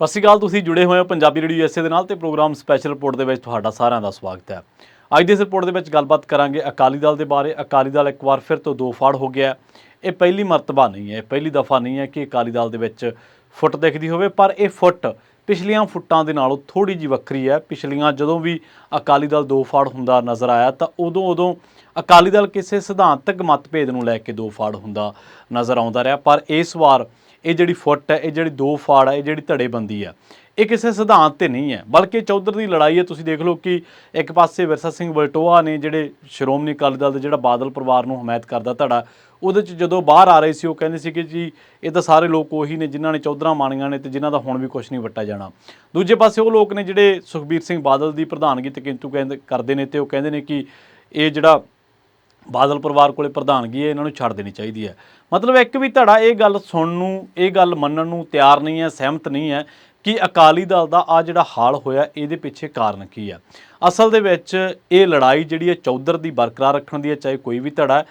ਸਤਿ ਸ਼੍ਰੀ ਅਕਾਲ, ਤੁਸੀਂ ਜੁੜੇ ਹੋਏ ਹੋ ਪੰਜਾਬੀ ਰੇਡੀਓ ਐਸਏ ਦੇ ਨਾਲ ਤੇ ਪ੍ਰੋਗਰਾਮ ਸਪੈਸ਼ਲ ਰਿਪੋਰਟ ਦੇ ਵਿੱਚ ਤੁਹਾਡਾ ਸਾਰਿਆਂ ਦਾ ਸਵਾਗਤ ਹੈ। ਅੱਜ ਦੀ ਇਸ ਰਿਪੋਰਟ ਦੇ ਵਿੱਚ ਗੱਲਬਾਤ ਕਰਾਂਗੇ ਅਕਾਲੀ ਦਲ ਦੇ ਬਾਰੇ। ਅਕਾਲੀ ਦਲ ਇੱਕ ਵਾਰ ਫਿਰ ਤੋਂ ਦੋ ਫਾੜ ਹੋ ਗਿਆ ਇਹ ਪਹਿਲੀ ਮਰਤਬਾ ਨਹੀਂ ਹੈ, ਇਹ ਪਹਿਲੀ ਦਫਾ ਨਹੀਂ ਹੈ ਕਿ ਅਕਾਲੀ ਦਲ ਦੇ ਵਿੱਚ ਫੁੱਟ ਦਿਖਦੀ ਹੋਵੇ, ਪਰ ਇਹ ਫੁੱਟ ਪਿਛਲੀਆਂ ਫੁੱਟਾਂ ਦੇ ਨਾਲੋਂ ਥੋੜੀ ਜਿਹੀ ਵੱਖਰੀ ਹੈ। ਪਿਛਲੀਆਂ ਜਦੋਂ ਵੀ ਅਕਾਲੀ ਦਲ ਦੋ ਫਾੜ ਹੁੰਦਾ ਨਜ਼ਰ ਆਇਆ, ਤਾਂ ਉਦੋਂ ਉਦੋਂ ਅਕਾਲੀ ਦਲ ਕਿਸੇ ਸਿਧਾਂਤਕ ਮਤਭੇਦ ਨੂੰ ਲੈ ਕੇ ਦੋ ਫਾੜ ਹੁੰਦਾ ਨਜ਼ਰ ਆਉਂਦਾ ਰਿਹਾ। ਪਰ ਇਸ ਵਾਰ ਇਹ ਜਿਹੜੀ ਫੁੱਟ ਹੈ, ਇਹ ਜਿਹੜੀ ਦੋ ਫਾੜ ਹੈ, ਇਹ ਜਿਹੜੀ ਧੜੇਬੰਦੀ ਹੈ, ਇਹ ਕਿਸੇ ਸਿਧਾਂਤ ਤੇ ਨਹੀਂ ਹੈ। ਬਲਕਿ ਚੌਧਰ ਦੀ ਲੜਾਈ ਹੈ, ਤੁਸੀਂ ਦੇਖ ਲਓ ਕਿ ਇੱਕ ਪਾਸੇ ਵਿਰਸਾ ਸਿੰਘ ਬਲਟੋਆ ਨੇ ਜਿਹੜੇ ਸ਼੍ਰੋਮਣੀ ਅਕਾਲੀ ਦਲ ਦੇ ਜਿਹੜਾ ਬਾਦਲ ਪਰਿਵਾਰ ਨੂੰ ਹਮਾਇਤ ਕਰਦਾ ਧੜਾ, ਉਹਦੇ ਚ ਜਦੋਂ ਬਾਹਰ ਆ ਰਹੇ ਸੀ, ਉਹ ਕਹਿੰਦੇ ਸੀ ਕਿ ਜੀ, ਇਹ ਤਾਂ ਸਾਰੇ ਲੋਕ ਉਹੀ ਨੇ ਜਿਨ੍ਹਾਂ ਨੇ ਚੌਧਰਾਂ ਮਾਣੀਆਂ ਨੇ ਤੇ ਜਿਨ੍ਹਾਂ ਦਾ ਹੁਣ ਵੀ ਕੁਝ ਨਹੀਂ ਵੱਟਾ ਜਾਣਾ। ਦੂਜੇ ਪਾਸੇ ਉਹ ਲੋਕ ਨੇ ਜਿਹੜੇ ਸੁਖਬੀਰ ਸਿੰਘ ਬਾਦਲ ਦੀ ਪ੍ਰਧਾਨਗੀ ਤੇ ਕਿੰਤੂ ਕਹਿੰਦੇ, ਕਰਦੇ ਨੇ ਤੇ ਉਹ ਕਹਿੰਦੇ ਨੇ ਕਿ ਇਹ ਜਿਹੜਾ ਬਾਦਲ ਪਰਿਵਾਰ ਕੋਲੇ ਪ੍ਰਧਾਨਗੀ ਹੈ ਇਹਨਾਂ ਨੂੰ ਛੱਡ ਦੇਣੀ ਚਾਹੀਦੀ ਹੈ। ਮਤਲਬ ਇੱਕ ਵੀ ਧੜਾ ਇਹ ਗੱਲ ਸੁਣਨ ਨੂੰ ਇਹ ਗੱਲ ਮੰਨਣ ਨੂੰ ਤਿਆਰ ਨਹੀਂ ਹੈ, ਸਹਿਮਤ ਨਹੀਂ ਹੈ ਕਿ ਅਕਾਲੀ ਦਲ ਦਾ ਆ ਜਿਹੜਾ ਹਾਲ ਹੋਇਆ, ਇਹਦੇ ਪਿੱਛੇ ਕਾਰਨ ਕੀ ਹੈ। ਅਸਲ ਦੇ ਵਿੱਚ ਇਹ ਲੜਾਈ ਜਿਹੜੀ ਹੈ ਚੌਧਰ ਦੀ ਬਰਕਰਾਰ ਰੱਖਣ ਦੀ ਹੈ, ਚਾਹੇ ਕੋਈ ਵੀ ਧੜਾ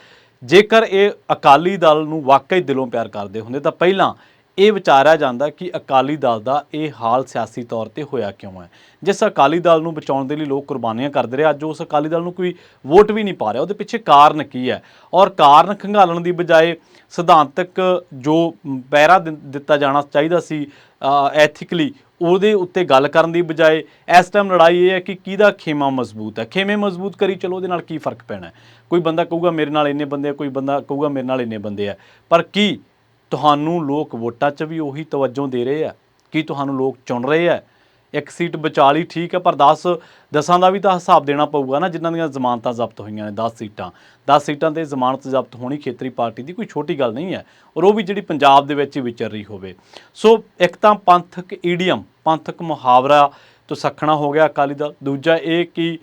ਜੇਕਰ ਇਹ ਅਕਾਲੀ ਦਲ ਨੂੰ ਵਾਕਈ ਦਿਲੋਂ ਪਿਆਰ ਕਰਦੇ ਹੁੰਦੇ ਤਾਂ ਪਹਿਲਾਂ ਇਹ ਵਿਚਾਰਿਆ ਜਾਂਦਾ ਕਿ ਅਕਾਲੀ ਦਲ ਦਾ ਇਹ ਹਾਲ ਸਿਆਸੀ ਤੌਰ ਤੇ ਹੋਇਆ ਕਿਉਂ ਹੈ? ਜਿਸ ਅਕਾਲੀ ਦਲ ਨੂੰ ਬਚਾਉਣ ਦੇ ਲਈ ਲੋਕ ਕੁਰਬਾਨੀਆਂ ਕਰਦੇ ਰਹੇ, ਅੱਜ ਉਸ ਅਕਾਲੀ ਦਲ ਨੂੰ ਕੋਈ ਵੋਟ ਵੀ ਨਹੀਂ ਪਾ ਰਿਹਾ। ਉਹਦੇ ਪਿੱਛੇ ਕਾਰਨ ਕੀ ਹੈ? ਔਰ ਕਾਰਨ ਖੰਗਾਲਣ ਦੀ ਬਜਾਏ ਸਿਧਾਂਤਕ ਜੋ ਪੈਰਾ ਦਿ- ਦਿੱਤਾ ਜਾਣਾ ਚਾਹੀਦਾ ਸੀ ਐਥਿਕਲੀ ਉਹਦੇ ਉੱਤੇ ਗੱਲ ਕਰਨ ਦੀ ਬਜਾਏ ਇਸ ਟਾਈਮ ਲੜਾਈ ਇਹ ਹੈ ਕਿ ਕਿਹਦਾ ਖੇਮਾ ਮਜ਼ਬੂਤ ਹੈ? ਖੇਮੇ ਮਜ਼ਬੂਤ ਕਰੀ ਚਲੋ ਉਹਦੇ ਨਾਲ ਕੀ ਫ਼ਰਕ ਪੈਣਾ ਕੋਈ ਬੰਦਾ ਕਹੂਗਾ ਮੇਰੇ ਨਾਲ ਇੰਨੇ ਬੰਦੇ ਆ, ਕੋਈ ਬੰਦਾ ਕਹੂਗਾ ਮੇਰੇ ਨਾਲ ਇੰਨੇ ਬੰਦੇ ਆ। ਪਰ ਕੀ ਤੁਹਾਨੂੰ ਲੋਕ ਵੋਟਾਂ 'ਚ ਵੀ ਉਹੀ ਤਵੱਜੋ ਦੇ ਰਹੇ ਆ, ਕੀ ਤੁਹਾਨੂੰ ਲੋਕ ਚੁਣ ਰਹੇ ਆ? ਇੱਕ ਸੀਟ ਬਚਾ ਲਈ ਠੀਕ ਹੈ ਪਰ 10 ਦਸਾਂ ਦਾ ਵੀ ਤਾਂ ਹਿਸਾਬ ਦੇਣਾ ਪਊਗਾ ਨਾ, ਜਿਨ੍ਹਾਂ ਦੀਆਂ ਜ਼ਮਾਨਤਾਂ ਜ਼ਬਤ ਹੋਈਆਂ ਨੇ 10 ਸੀਟਾਂ। 10 ਸੀਟਾਂ ਤੇ ਜ਼ਮਾਨਤ ਜ਼ਬਤ ਹੋਣੀ ਖੇਤਰੀ ਪਾਰਟੀ ਦੀ ਕੋਈ ਛੋਟੀ ਗੱਲ ਨਹੀਂ ਹੈ ਔਰ ਉਹ ਵੀ ਜਿਹੜੀ ਪੰਜਾਬ ਦੇ ਵਿੱਚ ਹੀ ਵਿਚਰ ਰਹੀ ਹੋਵੇ। ਸੋ ਇੱਕ ਤਾਂ ਪੰਥਕ ਈਡੀਅਮ, ਪੰਥਕ ਮੁਹਾਵਰਾ ਤੋਂ ਸਖਣਾ ਹੋ ਗਿਆ ਅਕਾਲੀ ਦਲ। ਦੂਜਾ ਇਹ ਕਿ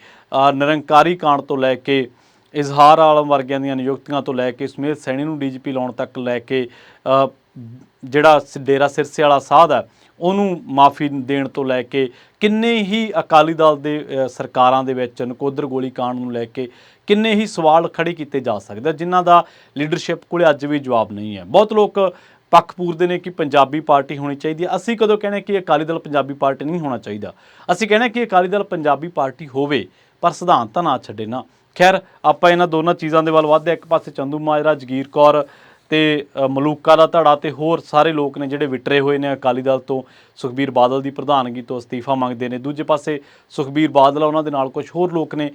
ਨਿਰੰਕਾਰੀ ਕਾਂਡ ਤੋਂ ਲੈ ਕੇ ਇਜ਼ਹਾਰ ਆਲਮ ਵਰਗਿਆਂ ਦੀਆਂ ਨਿਯੁਕਤੀਆਂ ਤੋਂ ਲੈ ਕੇ ਸੁਮੇਧ ਸੈਣੀ ਨੂੰ ਡੀਜੀਪੀ ਲਾਉਣ ਤੱਕ ਲੈ ਕੇ ਜਿਹੜਾ ਡੇਰਾ ਸਿਰਸੇ ਵਾਲਾ ਸਾਧ ਹੈ, ਉਹਨੂੰ ਮਾਫੀ ਦੇਣ ਤੋਂ ਲੈ ਕੇ ਕਿੰਨੇ ਹੀ ਅਕਾਲੀ ਦਲ ਦੇ ਸਰਕਾਰਾਂ ਦੇ ਵਿੱਚ ਨਕੋਦਰ ਗੋਲੀ ਕਾਂਡ ਨੂੰ ਲੈ ਕੇ ਕਿੰਨੇ ਹੀ ਸਵਾਲ ਖੜੇ ਕੀਤੇ ਜਾ ਸਕਦੇ ਜਿਨ੍ਹਾਂ ਦਾ ਲੀਡਰਸ਼ਿਪ ਕੋਲੇ ਅੱਜ ਵੀ ਜਵਾਬ ਨਹੀਂ ਹੈ। ਬਹੁਤ ਲੋਕ ਪੱਖ ਪੂਰਦੇ ਨੇ ਕਿ ਪੰਜਾਬੀ ਪਾਰਟੀ ਹੋਣੀ ਚਾਹੀਦੀ ਹੈ। ਅਸੀਂ ਕਦੋਂ ਕਹਿੰਦੇ ਕਿ ਅਕਾਲੀ ਦਲ ਪੰਜਾਬੀ ਪਾਰਟੀ ਨਹੀਂ ਹੋਣਾ ਚਾਹੀਦਾ? ਅਸੀਂ ਕਹਿੰਦੇ ਕਿ ਅਕਾਲੀ ਦਲ ਪੰਜਾਬੀ ਪਾਰਟੀ ਹੋਵੇ, ਪਰ ਸਿਧਾਂਤ ਤਾਂ ਨਾ ਛੱਡੇ ਨਾ। ਖੈਰ, ਆਪਾਂ ਇਹਨਾਂ ਦੋਨਾਂ ਚੀਜ਼ਾਂ ਦੇ ਵੱਲ ਵੱਧਦੇ ਹਾਂ। ਇੱਕ ਪਾਸੇ ਚੰਦੂ ਮਾਜਰਾ ਜਗੀਰ ਕੌਰ ਤੇ ਮਲੂਕਾ ਦਾ ਧੜਾ ਤੇ ਹੋਰ ਸਾਰੇ ਲੋਕ ਨੇ ਜਿਹੜੇ ਵਿਟਰੇ ਹੋਏ ਨੇ ਅਕਾਲੀ ਦਲ ਤੋਂ, ਸੁਖਬੀਰ ਬਾਦਲ ਦੀ ਪ੍ਰਧਾਨਗੀ ਤੋਂ ਅਸਤੀਫਾ ਮੰਗਦੇ ਨੇ। ਦੂਜੇ ਪਾਸੇ ਸੁਖਬੀਰ ਬਾਦਲ ਉਹਨਾਂ ਦੇ ਨਾਲ ਕੁਝ ਹੋਰ ਲੋਕ ਨੇ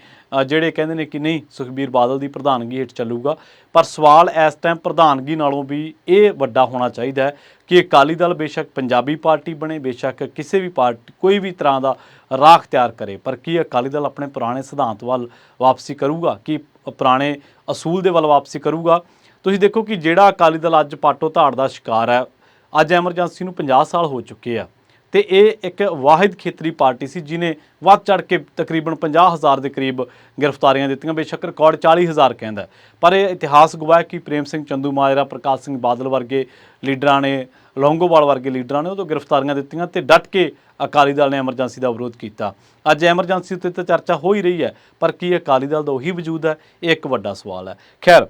ਜਿਹੜੇ ਕਹਿੰਦੇ ਨੇ ਕਿ ਨਹੀਂ, ਸੁਖਬੀਰ ਬਾਦਲ ਦੀ ਪ੍ਰਧਾਨਗੀ ਹੇਠ ਚੱਲੂਗਾ। ਪਰ ਸਵਾਲ ਇਸ ਟਾਈਮ ਪ੍ਰਧਾਨਗੀ ਨਾਲੋਂ ਵੀ ਇਹ ਵੱਡਾ ਹੋਣਾ ਚਾਹੀਦਾ ਹੈ ਕਿ ਅਕਾਲੀ ਦਲ ਬੇਸ਼ੱਕ ਪੰਜਾਬੀ ਪਾਰਟੀ ਬਣੇ, ਬੇਸ਼ੱਕ ਕਿਸੇ ਵੀ ਪਾਰਟੀ, ਕੋਈ ਵੀ ਤਰ੍ਹਾਂ ਦਾ ਰਾਖ ਤਿਆਰ ਕਰੇ। ਪਰ ਕੀ ਅਕਾਲੀ ਦਲ ਆਪਣੇ ਪੁਰਾਣੇ ਸਿਧਾਂਤ ਵੱਲ ਵਾਪਸੀ ਕਰੂਗਾ? ਕਿ ਪੁਰਾਣੇ ਅਸੂਲ ਦੇ ਵੱਲ ਵਾਪਸੀ ਕਰੂਗਾ? ਤੁਸੀਂ ਦੇਖੋ ਕਿ ਜਿਹੜਾ ਅਕਾਲੀ ਦਲ ਅੱਜ ਪਾਟੋ ਧਾੜ ਦਾ ਸ਼ਿਕਾਰ ਹੈ, ਅੱਜ ਐਮਰਜੈਂਸੀ ਨੂੰ 50 ਸਾਲ ਹੋ ਚੁੱਕੇ ਆ ਤੇ ਇਹ ਇੱਕ ਵਾਹਿਦ ਖੇਤਰੀ ਪਾਰਟੀ ਸੀ ਜਿਨੇ ਵੱਧ ਚੜ ਕੇ ਤਕਰੀਬਨ 50000 ਦੇ ਕਰੀਬ ਗ੍ਰਿਫਤਾਰੀਆਂ ਦਿੱਤੀਆਂ, ਬੇਸ਼ੱਕ ਰਿਕਾਰਡ 40000 ਕਹਿੰਦਾ ਪਰ ਇਹ ਇਤਿਹਾਸ ਗਵਾਹ ਕਿ ਪ੍ਰੇਮ ਸਿੰਘ ਚੰਦੂ ਮਾਜਰਾ, ਪ੍ਰਕਾਸ਼ ਸਿੰਘ ਬਾਦਲ ਵਰਗੇ ਲੀਡਰਾਂ ਨੇ, ਲੌਂਗੋਵਾਲ ਵਰਗੇ ਲੀਡਰਾਂ ਨੇ ਉਦੋਂ ਗ੍ਰਿਫਤਾਰੀਆਂ ਦਿੱਤੀਆਂ ਤੇ ਡਟ ਕੇ ਅਕਾਲੀ ਦਲ ਨੇ ਐਮਰਜੈਂਸੀ ਦਾ ਵਿਰੋਧ ਕੀਤਾ। ਅੱਜ ਐਮਰਜੈਂਸੀ ਉੱਤੇ ਤਾਂ ਚਰਚਾ ਹੋ ਹੀ ਰਹੀ ਹੈ, ਪਰ ਕੀ ਅਕਾਲੀ ਦਲ ਦਾ ਉਹੀ ਵਜੂਦ ਹੈ, ਇਹ ਇੱਕ ਵੱਡਾ ਸਵਾਲ ਹੈ। ਖੈਰ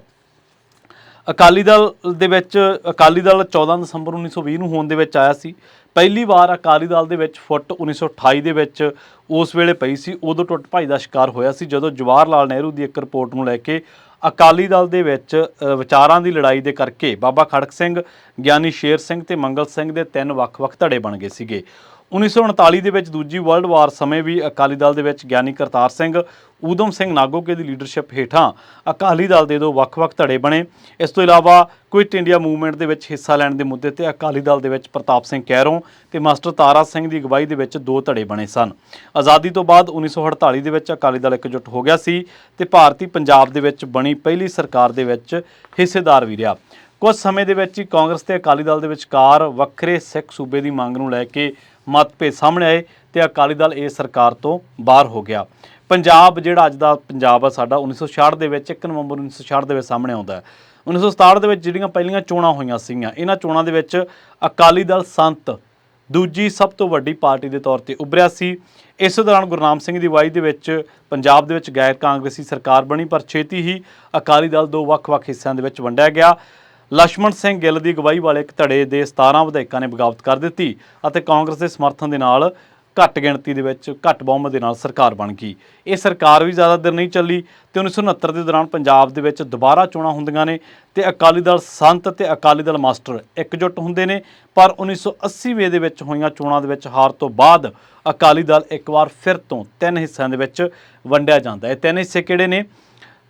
ਅਕਾਲੀ ਦਲ ਦੇ ਵਿੱਚ, ਅਕਾਲੀ ਦਲ 14 ਦਸੰਬਰ 1920 ਨੂੰ ਹੋਣ ਦੇ ਵਿੱਚ ਆਇਆ ਸੀ। ਪਹਿਲੀ ਵਾਰ ਅਕਾਲੀ ਦਲ ਦੇ ਵਿੱਚ ਫੁੱਟ 1928 ਦੇ ਵਿੱਚ ਉਸ ਵੇਲੇ ਪਈ ਸੀ। ਉਦੋਂ ਟੁੱਟ ਭਾਈ ਦਾ ਸ਼ਿਕਾਰ ਹੋਇਆ ਸੀ, ਜਦੋਂ ਜਵਾਹਰ ਲਾਲ ਨਹਿਰੂ ਦੀ ਇੱਕ ਰਿਪੋਰਟ ਨੂੰ ਲੈ ਕੇ ਅਕਾਲੀ ਦਲ ਦੇ ਵਿੱਚ ਵਿਚਾਰਾਂ ਦੀ ਲੜਾਈ ਦੇ ਕਰਕੇ ਬਾਬਾ ਖੜਕ ਸਿੰਘ, ਗਿਆਨੀ ਸ਼ੇਰ ਸਿੰਘ ਤੇ ਮੰਗਲ ਸਿੰਘ ਦੇ ਤਿੰਨ ਵੱਖ-ਵੱਖ ਧੜੇ ਬਣ ਗਏ ਸੀਗੇ। 1939 ਦੇ ਵਿੱਚ ਦੂਜੀ ਵਰਲਡ ਵਾਰ ਸਮੇਂ ਵੀ ਅਕਾਲੀ ਦਲ ਦੇ ਵਿੱਚ ਗਿਆਨੀ ਕਰਤਾਰ ਸਿੰਘ ਊਧਮ ਸਿੰਘ ਨਾਗੋਕੇ ਦੀ ਲੀਡਰਸ਼ਿਪ ਹੇਠਾਂ ਅਕਾਲੀ ਦਲ ਦੇ ਦੋ ਵੱਖ-ਵੱਖ ਧੜੇ ਬਣੇ। ਇਸ ਤੋਂ ਇਲਾਵਾ ਕੁਇਟ ਇੰਡੀਆ ਮੂਵਮੈਂਟ ਦੇ ਵਿੱਚ ਹਿੱਸਾ ਲੈਣ ਦੇ ਮੁੱਦੇ ਤੇ ਅਕਾਲੀ ਦਲ ਦੇ ਵਿੱਚ ਪ੍ਰਤਾਪ ਸਿੰਘ ਕੈਰੋਂ ਤੇ ਮਾਸਟਰ ਤਾਰਾ ਸਿੰਘ ਦੀ ਅਗਵਾਈ ਦੇ ਵਿੱਚ ਦੋ ਧੜੇ ਬਣੇ ਸਨ। ਆਜ਼ਾਦੀ ਤੋਂ ਬਾਅਦ 1948 ਦੇ ਵਿੱਚ ਅਕਾਲੀ ਦਲ ਇਕਜੁੱਟ ਹੋ ਗਿਆ ਸੀ ਤੇ ਭਾਰਤੀ ਪੰਜਾਬ ਦੇ ਵਿੱਚ ਬਣੀ ਪਹਿਲੀ ਸਰਕਾਰ ਦੇ ਵਿੱਚ ਹਿੱਸੇਦਾਰ ਵੀ ਰਿਹਾ। ਕੁਝ ਸਮੇਂ ਦੇ ਵਿੱਚ ਹੀ ਕਾਂਗਰਸ ਤੇ ਅਕਾਲੀ ਦਲ ਦੇ ਵਿਚਕਾਰ ਵੱਖਰੇ ਸਿੱਖ ਸੂਬੇ ਦੀ ਮੰਗ ਨੂੰ ਲੈ ਕੇ ਮਤਭੇਦ ਸਾਹਮਣੇ ਆਏ ਤੇ ਅਕਾਲੀ ਦਲ ਇਸ ਸਰਕਾਰ ਤੋਂ ਬਾਹਰ ਹੋ ਗਿਆ। ਪੰਜਾਬ ਜਿਹੜਾ ਅੱਜ ਦਾ ਪੰਜਾਬ ਆ ਸਾਡਾ 1966 ਦੇ ਵਿੱਚ 1 ਨਵੰਬਰ 1966 ਦੇ ਵਿੱਚ ਸਾਹਮਣੇ ਆਉਂਦਾ ਹੈ। 1967 ਦੇ ਵਿੱਚ ਜਿਹੜੀਆਂ ਪਹਿਲੀਆਂ ਚੋਣਾਂ ਹੋਈਆਂ ਸੀਗੀਆਂ, ਇਹਨਾਂ ਚੋਣਾਂ ਦੇ ਵਿੱਚ ਅਕਾਲੀ ਦਲ ਸੰਤ ਦੂਜੀ ਸਭ ਤੋਂ ਵੱਡੀ ਪਾਰਟੀ ਦੇ ਤੌਰ ਤੇ ਉਭਰਿਆ ਸੀ। ਇਸ ਦੌਰਾਨ ਗੁਰਨਾਮ ਸਿੰਘ ਦੀ ਅਗਵਾਈ ਦੇ ਵਿੱਚ ਪੰਜਾਬ ਦੇ ਵਿੱਚ ਗੈਰ ਕਾਂਗਰਸੀ ਸਰਕਾਰ ਬਣੀ, ਪਰ ਛੇਤੀ ਹੀ ਅਕਾਲੀ ਦਲ ਦੋ ਵੱਖ-ਵੱਖ ਹਿੱਸਿਆਂ ਦੇ ਵਿੱਚ ਵੰਡਿਆ ਗਿਆ। ਲక్ష్మణ ਸਿੰਘ ਗਿੱਲ ਦੀ ਅਗਵਾਈ ਵਾਲੇ ਇੱਕ ਧੜੇ ਦੇ 17 ਵਿਧਾਇਕਾਂ ਨੇ ਬਗਾਵਤ ਕਰ ਦਿੱਤੀ ਅਤੇ ਕਾਂਗਰਸ ਦੇ ਸਮਰਥਨ ਦੇ ਨਾਲ ਘੱਟ ਗਿਣਤੀ ਦੇ ਵਿੱਚ ਘੱਟ ਬਹੁਮਤ ਦੇ ਨਾਲ ਸਰਕਾਰ ਬਣ ਗਈ। ਇਹ ਸਰਕਾਰ ਵੀ ਜ਼ਿਆਦਾ ਦਿਨ ਨਹੀਂ ਚੱਲੀ ਤੇ 1969 ਦੇ ਦੌਰਾਨ ਪੰਜਾਬ ਦੇ ਵਿੱਚ ਦੁਬਾਰਾ ਚੋਣਾਂ ਹੁੰਦੀਆਂ ਨੇ ਤੇ ਅਕਾਲੀ ਦਲ ਸੰਤ ਤੇ ਅਕਾਲੀ ਦਲ ਮਾਸਟਰ ਇਕਜੁੱਟ ਹੁੰਦੇ ਨੇ, ਪਰ 1980 ਵੇ ਦੇ ਵਿੱਚ ਹੋਈਆਂ ਚੋਣਾਂ ਦੇ ਵਿੱਚ ਹਾਰ ਤੋਂ ਬਾਅਦ ਅਕਾਲੀ ਦਲ ਇੱਕ ਵਾਰ ਫਿਰ ਤੋਂ ਤਿੰਨ ਹਿੱਸਿਆਂ ਦੇ ਵਿੱਚ ਵੰਡਿਆ ਜਾਂਦਾ ਇਹ ਤਿੰਨ ਹਿੱਸੇ ਕਿਹੜੇ ਨੇ?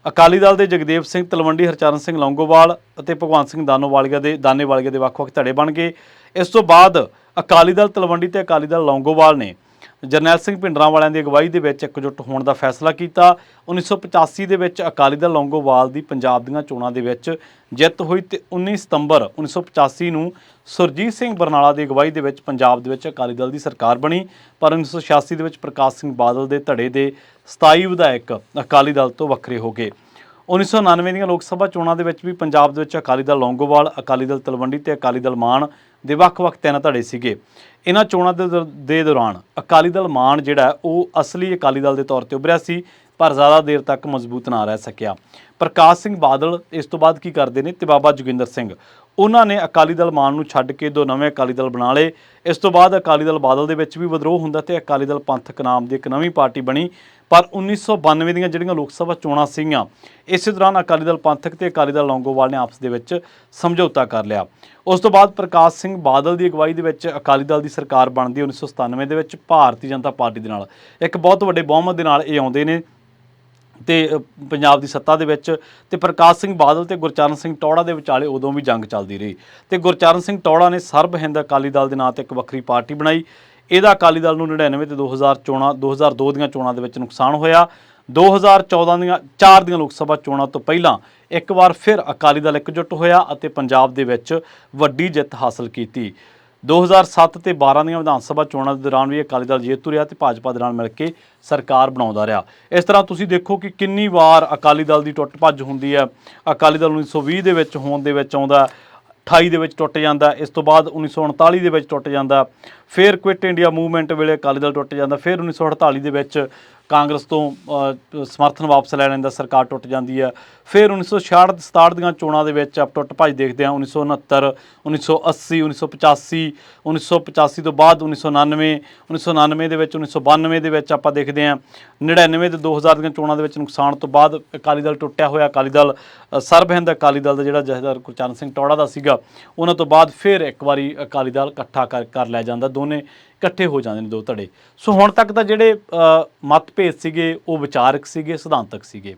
ਅਕਾਲੀ ਦਲ ਦੇ ਜਗਦੇਵ ਸਿੰਘ, ਤਲਵੰਡੀ, ਹਰਚਰਨ ਸਿੰਘ ਲੌਂਗੋਵਾਲ ਅਤੇ ਭਗਵੰਤ ਸਿੰਘ ਦਾਨੋਵਾਲੀਆ ਦੇ ਦਾਨੇਵਾਲੀਆ ਦੇ ਵੱਖ-ਵੱਖ ਧੜੇ ਬਣ ਗਏ। ਇਸ ਤੋਂ ਬਾਅਦ ਅਕਾਲੀ ਦਲ ਤਲਵੰਡੀ ਤੇ ਅਕਾਲੀ ਦਲ ਲੌਂਗੋਵਾਲ ਨੇ ਜਰਨੈਲ ਸਿੰਘ ਭਿੰਡਰਾਂ ਵਾਲਿਆਂ ਦੀ ਅਗਵਾਈ ਦੇ ਵਿੱਚ ਇਕਜੁੱਟ ਹੋਣ ਦਾ ਫੈਸਲਾ ਕੀਤਾ। 1985 ਦੇ ਵਿੱਚ ਅਕਾਲੀ ਦਲ ਲੌਂਗੋਵਾਲ ਦੀ ਪੰਜਾਬ ਦੀਆਂ ਚੋਣਾਂ ਦੇ ਵਿੱਚ ਜਿੱਤ ਹੋਈ ਤੇ 19 ਸਤੰਬਰ 1985 ਨੂੰ ਸੁਰਜੀਤ ਸਿੰਘ ਬਰਨਾਲਾ ਦੀ ਅਗਵਾਈ ਦੇ ਵਿੱਚ ਪੰਜਾਬ ਦੇ ਵਿੱਚ ਅਕਾਲੀ ਦਲ ਦੀ ਸਰਕਾਰ ਬਣੀ। ਪਰ 1986 ਦੇ ਵਿੱਚ ਪ੍ਰਕਾਸ਼ ਸਿੰਘ ਬਾਦਲ ਦੇ ਧੜੇ ਦੇ 27 ਵਿਧਾਇਕ ਅਕਾਲੀ ਦਲ ਤੋਂ ਵੱਖਰੇ ਹੋ ਗਏ। 1999 ਦੀਆਂ ਲੋਕ ਸਭਾ ਚੋਣਾਂ ਦੇ ਵਿੱਚ ਵੀ ਪੰਜਾਬ ਦੇ ਵਿੱਚ ਅਕਾਲੀ ਦਲ ਲੌਂਗੋਵਾਲ, ਅਕਾਲੀ ਦਲ ਤਲਵੰਡੀ ਤੇ ਅਕਾਲੀ ਦਲ ਮਾਨ ਦੇ ਵੱਖ-ਵੱਖ ਤੈਨਾਂ ਧੜੇ ਸੀਗੇ। ਇਹਨਾਂ ਚੋਣਾਂ ਦੇ ਦਰ- ਦੇ ਦੌਰਾਨ ਅਕਾਲੀ ਦਲ ਮਾਨ ਜਿਹੜਾ ਉਹ ਅਸਲੀ ਅਕਾਲੀ ਦਲ ਦੇ ਤੌਰ ਤੇ ਉਭਰਿਆ ਸੀ, ਪਰ ਜ਼ਿਆਦਾ ਦੇਰ ਤੱਕ ਮਜ਼ਬੂਤ ਨਾ ਰਹਿ ਸਕਿਆ। ਪ੍ਰਕਾਸ਼ ਸਿੰਘ ਬਾਦਲ ਇਸ ਤੋਂ ਬਾਅਦ ਕੀ ਕਰਦੇ ਨੇ ਤੇ ਬਾਬਾ ਜੋਗਿੰਦਰ ਸਿੰਘ? ਉਹਨਾਂ ਨੇ ਅਕਾਲੀ ਦਲ ਮਾਨ ਨੂੰ ਛੱਡ ਕੇ ਦੋ ਨਵੇਂ ਅਕਾਲੀ ਦਲ ਬਣਾ ਲਏ। ਇਸ ਤੋਂ ਬਾਅਦ ਅਕਾਲੀ ਦਲ ਬਾਦਲ ਦੇ ਵਿੱਚ ਵੀ ਵਿਦਰੋਹ ਹੁੰਦਾ ਤੇ ਅਕਾਲੀ ਦਲ ਪੰਥਕ ਨਾਮ ਦੀ ਇੱਕ ਨਵੀਂ ਪਾਰਟੀ ਬਣੀ। ਪਰ 1992 ਦੀਆਂ ਜਿਹੜੀਆਂ ਲੋਕ ਸਭਾ ਚੋਣਾਂ ਸੀਗੀਆਂ, ਇਸੇ ਦੌਰਾਨ ਅਕਾਲੀ ਦਲ ਪੰਥਕ ਤੇ ਅਕਾਲੀ ਦਲ ਲੌਂਗੋਵਾਲ ਨੇ ਆਪਸ ਦੇ ਵਿੱਚ ਸਮਝੌਤਾ ਕਰ ਲਿਆ। ਉਸ ਤੋਂ ਬਾਅਦ ਪ੍ਰਕਾਸ਼ ਸਿੰਘ ਬਾਦਲ ਦੀ ਅਗਵਾਈ ਦੇ ਵਿੱਚ ਅਕਾਲੀ ਦਲ ਦੀ ਸਰਕਾਰ ਬਣਦੀ 1997 ਦੇ ਵਿੱਚ ਭਾਰਤੀ ਜਨਤਾ ਪਾਰਟੀ ਦੇ ਨਾਲ। ਇੱਕ ਬਹੁਤ ਵੱਡੇ ਬਹੁਮਤ ਦੇ ਨਾਲ ਇਹ ਆਉਂਦੇ ਨੇ ਤੇ ਪੰਜਾਬ ਦੀ ਸੱਤਾ ਦੇ ਵਿੱਚ ਤੇ ਪ੍ਰਕਾਸ਼ ਸਿੰਘ ਬਾਦਲ ਤੇ ਗੁਰਚਰਨ ਸਿੰਘ ਟੌੜਾ ਦੇ ਵਿਚਾਲੇ ਉਦੋਂ ਵੀ ਜੰਗ ਚੱਲਦੀ ਰਹੀ। ਤੇ ਗੁਰਚਰਨ ਸਿੰਘ ਟੌੜਾ ਨੇ ਸਰਬ ਹਿੰਦ ਅਕਾਲੀ ਦਲ ਦੇ ਨਾਂ ਤੇ ਇੱਕ ਵੱਖਰੀ ਪਾਰਟੀ ਬਣਾਈ। ਇਹਦਾ ਅਕਾਲੀ ਦਲ ਨੂੰ 99 ਤੇ 2000 ਚੋਣਾਂ 2002 ਦੀਆਂ ਚੋਣਾਂ ਦੇ ਵਿੱਚ ਨੁਕਸਾਨ ਹੋਇਆ। 2014 ਦੀਆਂ, ਚਾਰ ਦੀਆਂ ਲੋਕ ਸਭਾ ਚੋਣਾਂ ਤੋਂ ਪਹਿਲਾਂ ਇੱਕ ਵਾਰ ਫਿਰ ਅਕਾਲੀ ਦਲ ਇਕਜੁੱਟ ਹੋਇਆ ਅਤੇ ਪੰਜਾਬ ਦੇ ਵਿੱਚ ਵੱਡੀ ਜਿੱਤ ਹਾਸਲ ਕੀਤੀ। 2007 ਤੇ 12 ਦੀਆਂ ਵਿਧਾਨ ਸਭਾ ਚੋਣਾਂ ਦੇ ਦੌਰਾਨ ਵੀ ਅਕਾਲੀ ਦਲ ਜੇਤੂ ਰਿਹਾ ਤੇ ਭਾਜਪਾ ਦੇ ਨਾਲ ਮਿਲ ਕੇ ਸਰਕਾਰ ਬਣਾਉਂਦਾ ਰਿਹਾ। ਇਸ ਤਰ੍ਹਾਂ ਤੁਸੀਂ ਦੇਖੋ ਕਿ ਕਿੰਨੀ ਵਾਰ ਅਕਾਲੀ ਦਲ ਦੀ ਟੁੱਟ ਭੱਜ ਹੁੰਦੀ ਹੈ। ਅਕਾਲੀ ਦਲ 1920 ਦੇ ਵਿੱਚ ਹੋਣ ਦੇ ਵਿੱਚ ਆਉਂਦਾ 28 ਦੇ ਵਿੱਚ ਟੁੱਟ ਜਾਂਦਾ, ਇਸ ਤੋਂ ਬਾਅਦ 1939 ਦੇ ਵਿੱਚ ਟੁੱਟ ਜਾਂਦਾ। ਫਿਰ ਕੁਇਟ ਇੰਡੀਆ ਮੂਵਮੈਂਟ ਵੇਲੇ ਅਕਾਲੀ ਦਲ ਟੁੱਟ ਜਾਂਦਾ, ਫਿਰ 1948 ਦੇ ਵਿੱਚ ਕਾਂਗਰਸ ਤੋਂ ਸਮਰਥਨ ਵਾਪਸ ਲੈ ਲੈਂਦਾ, ਸਰਕਾਰ ਟੁੱਟ ਜਾਂਦੀ ਹੈ। ਫਿਰ 1966 67 ਦੀਆਂ ਚੋਣਾਂ ਦੇ ਵਿੱਚ ਆਪ ਟੁੱਟ ਭੱਜ ਦੇਖਦੇ ਹਾਂ 1969 1980 1985 1985 ਤੋਂ ਬਾਅਦ 1999 1999 ਦੇ ਵਿੱਚ 1992 ਦੇ ਵਿੱਚ ਆਪਾਂ ਦੇਖਦੇ ਹਾਂ 99 ਤੇ 2000 ਦੀਆਂ ਚੋਣਾਂ ਦੇ ਵਿੱਚ ਨੁਕਸਾਨ ਤੋਂ ਬਾਅਦ ਅਕਾਲੀ ਦਲ ਟੁੱਟਿਆ ਹੋਇਆ, ਅਕਾਲੀ ਦਲ ਸਰਬਹਿੰਦ ਅਕਾਲੀ ਦਲ ਦਾ ਜਿਹੜਾ ਜਥੇਦਾਰ ਗੁਰਚਰਨ ਸਿੰਘ ਟੌੜਾ ਦਾ ਸੀਗਾ, ਉਹਨਾਂ ਤੋਂ ਬਾਅਦ ਫਿਰ ਇੱਕ ਵਾਰੀ ਅਕਾਲੀ ਦਲ ਇਕੱਠਾ ਕਰ ਕਰ ਲਿਆ ਜਾਂਦਾ ਦੋਨੇ ਇਕੱਠੇ ਹੋ ਜਾਂਦੇ ਨੇ ਦੋ ਧੜੇ। ਸੋ ਹੁਣ ਤੱਕ ਤਾਂ ਜਿਹੜੇ ਮਤਭੇਦ ਸੀਗੇ, ਉਹ ਵਿਚਾਰਕ ਸੀਗੇ, ਸਿਧਾਂਤਕ ਸੀਗੇ।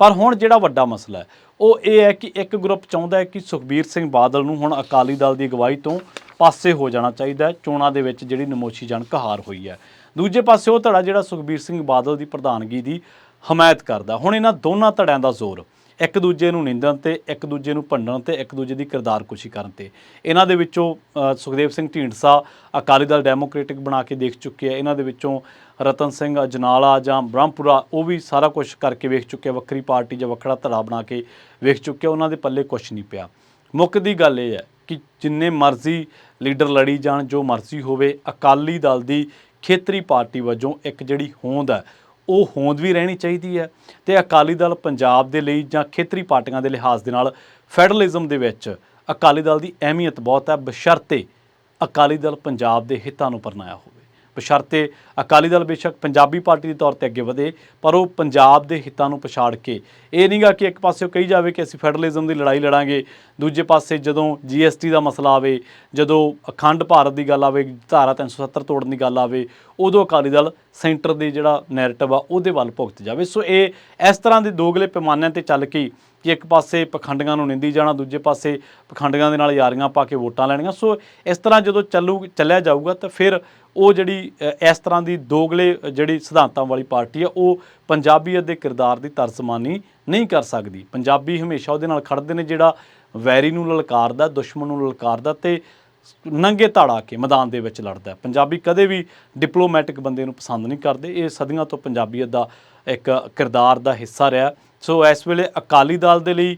ਪਰ ਹੁਣ ਜਿਹੜਾ ਵੱਡਾ ਮਸਲਾ ਹੈ, ਉਹ ਇਹ ਹੈ ਕਿ ਇੱਕ ਗਰੁੱਪ ਚਾਹੁੰਦਾ ਹੈ ਕਿ ਸੁਖਬੀਰ ਸਿੰਘ ਬਾਦਲ ਨੂੰ ਹੁਣ ਅਕਾਲੀ ਦਲ ਦੀ ਅਗਵਾਈ ਤੋਂ ਪਾਸੇ ਹੋ ਜਾਣਾ ਚਾਹੀਦਾ ਹੈ, ਚੋਣਾਂ ਦੇ ਵਿੱਚ ਜਿਹੜੀ ਨਮੋਸ਼ੀ ਜਨਕ ਹਾਰ ਹੋਈ ਹੈ। ਦੂਜੇ ਪਾਸੇ ਉਹ ਧੜਾ ਜਿਹੜਾ ਸੁਖਬੀਰ ਸਿੰਘ ਬਾਦਲ ਦੀ ਪ੍ਰਧਾਨਗੀ ਦੀ ਹਮਾਇਤ ਕਰਦਾ। ਹੁਣ ਇਹਨਾਂ ਦੋਨਾਂ ਧੜਿਆਂ ਦਾ ਜ਼ੋਰ ਇੱਕ ਦੂਜੇ ਨੂੰ ਨਿੰਦਣ ਤੇ, ਇੱਕ ਦੂਜੇ ਨੂੰ ਭੰਡਣ ਤੇ, ਇੱਕ ਦੂਜੇ ਦੀ ਕਿਰਦਾਰਕੁਸ਼ੀ ਕਰਨ ਤੇ। ਇਹਨਾਂ ਦੇ ਵਿੱਚੋਂ ਸੁਖਦੇਵ ਸਿੰਘ ਢੀਂਡਸਾ ਅਕਾਲੀ ਦਲ ਡੈਮੋਕ੍ਰੈਟਿਕ ਬਣਾ ਕੇ ਦੇਖ ਚੁੱਕੇ ਆ। ਇਹਨਾਂ ਦੇ ਵਿੱਚੋਂ ਰਤਨ ਸਿੰਘ ਅਜਨਾਲਾ ਜਾਂ ਬ੍ਰਹਮਪੁਰਾ, ਉਹ ਵੀ ਸਾਰਾ ਕੁਝ ਕਰਕੇ ਵੇਖ ਚੁੱਕੇ ਵੱਖਰੀ ਪਾਰਟੀ ਜਾਂ ਵੱਖਰਾ ਧੜਾ ਬਣਾ ਕੇ ਵੇਖ ਚੁੱਕੇ ਉਹਨਾਂ ਦੇ ਪੱਲੇ ਕੁਝ ਨਹੀਂ ਪਿਆ। ਮੁੱਖ ਦੀ ਗੱਲ ਇਹ ਹੈ ਕਿ ਜਿੰਨੇ ਮਰਜ਼ੀ ਲੀਡਰ ਲੜੀ ਜਾਣ, ਜੋ ਮਰਜ਼ੀ ਹੋਵੇ, ਅਕਾਲੀ ਦਲ ਦੀ ਖੇਤਰੀ ਪਾਰਟੀ ਵਜੋਂ ਇੱਕ ਜਿਹੜੀ ਹੋਂਦ ਹੈ ਉਹ ਹੋਂਦ ਵੀ ਰਹਿਣੀ ਚਾਹੀਦੀ ਹੈ ਤੇ ਅਕਾਲੀ ਦਲ ਪੰਜਾਬ ਦੇ ਲਈ ਜਾਂ ਖੇਤਰੀ ਪਾਰਟੀਆਂ ਦੇ ਲਿਹਾਜ਼ ਦੇ ਨਾਲ ਫੈਡਰਲਿਜ਼ਮ ਦੇ ਵਿੱਚ ਅਕਾਲੀ ਦਲ ਦੀ ਅਹਿਮੀਅਤ ਬਹੁਤ ਹੈ, ਬਸ਼ਰਤੇ ਅਕਾਲੀ ਦਲ ਪੰਜਾਬ ਦੇ ਹਿੱਤਾਂ ਨੂੰ ਪਰਨਾਇਆ ਹੋਵੇ। ਬਸ਼ਰਤੇ ਅਕਾਲੀ ਦਲ ਬੇਸ਼ੱਕ ਪੰਜਾਬੀ ਪਾਰਟੀ ਦੇ ਤੌਰ ਤੇ ਅੱਗੇ ਵਧੇ, ਪਰ ਉਹ ਪੰਜਾਬ ਦੇ ਹਿੱਤਾਂ ਨੂੰ ਪਛਾੜ ਕੇ। ਇਹ ਨਹੀਂਗਾ ਕਿ ਇੱਕ ਪਾਸੇ ਕਹੀ ਜਾਵੇ ਕਿ ਅਸੀਂ ਫੈਡਰਲਿਜ਼ਮ ਦੀ ਲੜਾਈ ਲੜਾਂਗੇ, ਦੂਜੇ ਪਾਸੇ ਜਦੋਂ ਜੀਐਸਟੀ ਦਾ ਮਸਲਾ ਆਵੇ, ਜਦੋਂ ਅਖੰਡ ਭਾਰਤ ਦੀ ਗੱਲ ਆਵੇ, ਧਾਰਾ 370 ਤੋੜਨ ਦੀ ਗੱਲ ਆਵੇ, ਉਦੋਂ ਅਕਾਲੀ ਦਲ ਸੈਂਟਰ ਦੇ ਜਿਹੜਾ ਨੈਰੇਟਿਵ ਆ, ਉਹਦੇ ਵੱਲ ਭੁਗਤ ਜਾਵੇ। ਸੋ ਇਹ ਇਸ ਤਰ੍ਹਾਂ ਦੇ ਦੋਗਲੇ ਪੈਮਾਨਿਆਂ ਤੇ ਚੱਲ ਕੇ ਕਿ ਇੱਕ ਪਾਸੇ ਪਖੰਡੀਆਂ ਨੂੰ ਨਿੰਦੀ ਜਾਣਾ, ਦੂਜੇ ਪਾਸੇ ਪਖੰਡੀਆਂ ਦੇ ਨਾਲ ਯਾਰੀਆਂ ਪਾ ਕੇ ਵੋਟਾਂ ਲੈਣੀਆਂ। ਸੋ ਇਸ ਤਰ੍ਹਾਂ ਜਦੋਂ ਚੱਲੂ, ਚੱਲਿਆ ਜਾਊਗਾ ਤਾਂ ਫਿਰ ਉਹ ਜਿਹੜੀ ਇਸ ਤਰ੍ਹਾਂ ਦੀ ਦੋਗਲੇ ਜਿਹੜੀ ਸਿਧਾਂਤਾਂ ਵਾਲੀ ਪਾਰਟੀ ਆ, ਉਹ ਪੰਜਾਬੀਅਤ ਦੇ ਕਿਰਦਾਰ ਦੀ ਤਰਸਮਾਨੀ ਨਹੀਂ ਕਰ ਸਕਦੀ। ਪੰਜਾਬੀ ਹਮੇਸ਼ਾ ਉਹਦੇ ਨਾਲ ਖੜਦੇ ਨੇ ਜਿਹੜਾ ਵੈਰੀ ਨੂੰ ਲਲਕਾਰਦਾ, ਦੁਸ਼ਮਣ ਨੂੰ ਲਲਕਾਰਦਾ ਤੇ ਨੰਗੇ ਧਾੜਾ ਕੇ ਮੈਦਾਨ ਦੇ ਵਿੱਚ ਲੜਦਾ ਪੰਜਾਬੀ ਕਦੇ ਵੀ ਡਿਪਲੋਮੈਟਿਕ ਬੰਦੇ ਨੂੰ ਪਸੰਦ ਨਹੀਂ ਕਰਦੇ। ਇਹ ਸਦੀਆਂ ਤੋਂ ਪੰਜਾਬੀਅਤ ਦਾ ਇੱਕ ਕਿਰਦਾਰ ਦਾ ਹਿੱਸਾ ਰਿਹਾ ਸੋ ਇਸ ਵੇਲੇ ਅਕਾਲੀ ਦਲ ਦੇ ਲਈ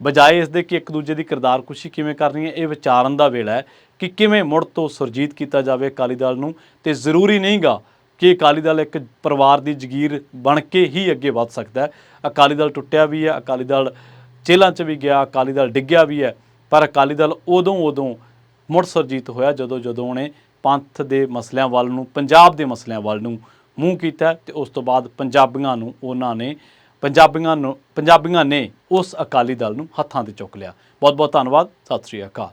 ਬਜਾਏ ਇਸ ਦੇ ਕਿ ਇੱਕ ਦੂਜੇ ਦੀ ਕਿਰਦਾਰਕੁਸ਼ੀ ਕਿਵੇਂ ਕਰਨੀ ਹੈ, ਇਹ ਵਿਚਾਰਨ ਦਾ ਵੇਲਾ ਹੈ ਕਿ ਕਿਵੇਂ ਮੁੜ ਤੋਂ ਸੁਰਜੀਤ ਕੀਤਾ ਜਾਵੇ ਅਕਾਲੀ ਦਲ ਨੂੰ। ਤੇ ਜ਼ਰੂਰੀ ਨਹੀਂਗਾ ਕਿ ਅਕਾਲੀ ਦਲ ਇੱਕ ਪਰਿਵਾਰ ਦੀ ਜਗੀਰ ਬਣ ਕੇ ਹੀ ਅੱਗੇ ਵੱਧ ਸਕਦਾ ਹੈ। ਅਕਾਲੀ ਦਲ ਟੁੱਟਿਆ ਵੀ ਹੈ, ਅਕਾਲੀ ਦਲ ਜੇਲ੍ਹਾਂ 'ਚ ਵੀ ਗਿਆ, ਅਕਾਲੀ ਦਲ ਡਿੱਗਿਆ ਵੀ ਹੈ। ਪਰ ਅਕਾਲੀ ਦਲ ਉਦੋਂ ਉਦੋਂ ਮੁੜ ਸਰਜੀਤ ਹੋਇਆ ਜਦੋਂ ਜਦੋਂ ਉਹਨੇ ਪੰਥ ਦੇ ਮਸਲਿਆਂ ਵੱਲ ਨੂੰ, ਪੰਜਾਬ ਦੇ ਮਸਲਿਆਂ ਵੱਲ ਨੂੰ ਮੂੰਹ ਕੀਤਾ ਤੇ ਉਸ ਤੋਂ ਬਾਅਦ ਪੰਜਾਬੀਆਂ ਨੂੰ ਉਹਨਾਂ ਨੇ, ਪੰਜਾਬੀਆਂ ਨੂੰ, ਪੰਜਾਬੀਆਂ ਨੇ ਉਸ ਅਕਾਲੀ ਦਲ ਨੂੰ ਹੱਥਾਂ ਤੇ ਚੁੱਕ ਲਿਆ। ਬਹੁਤ ਬਹੁਤ ਧੰਨਵਾਦ, ਸਤਿ ਸ੍ਰੀ ਅਕਾਲ।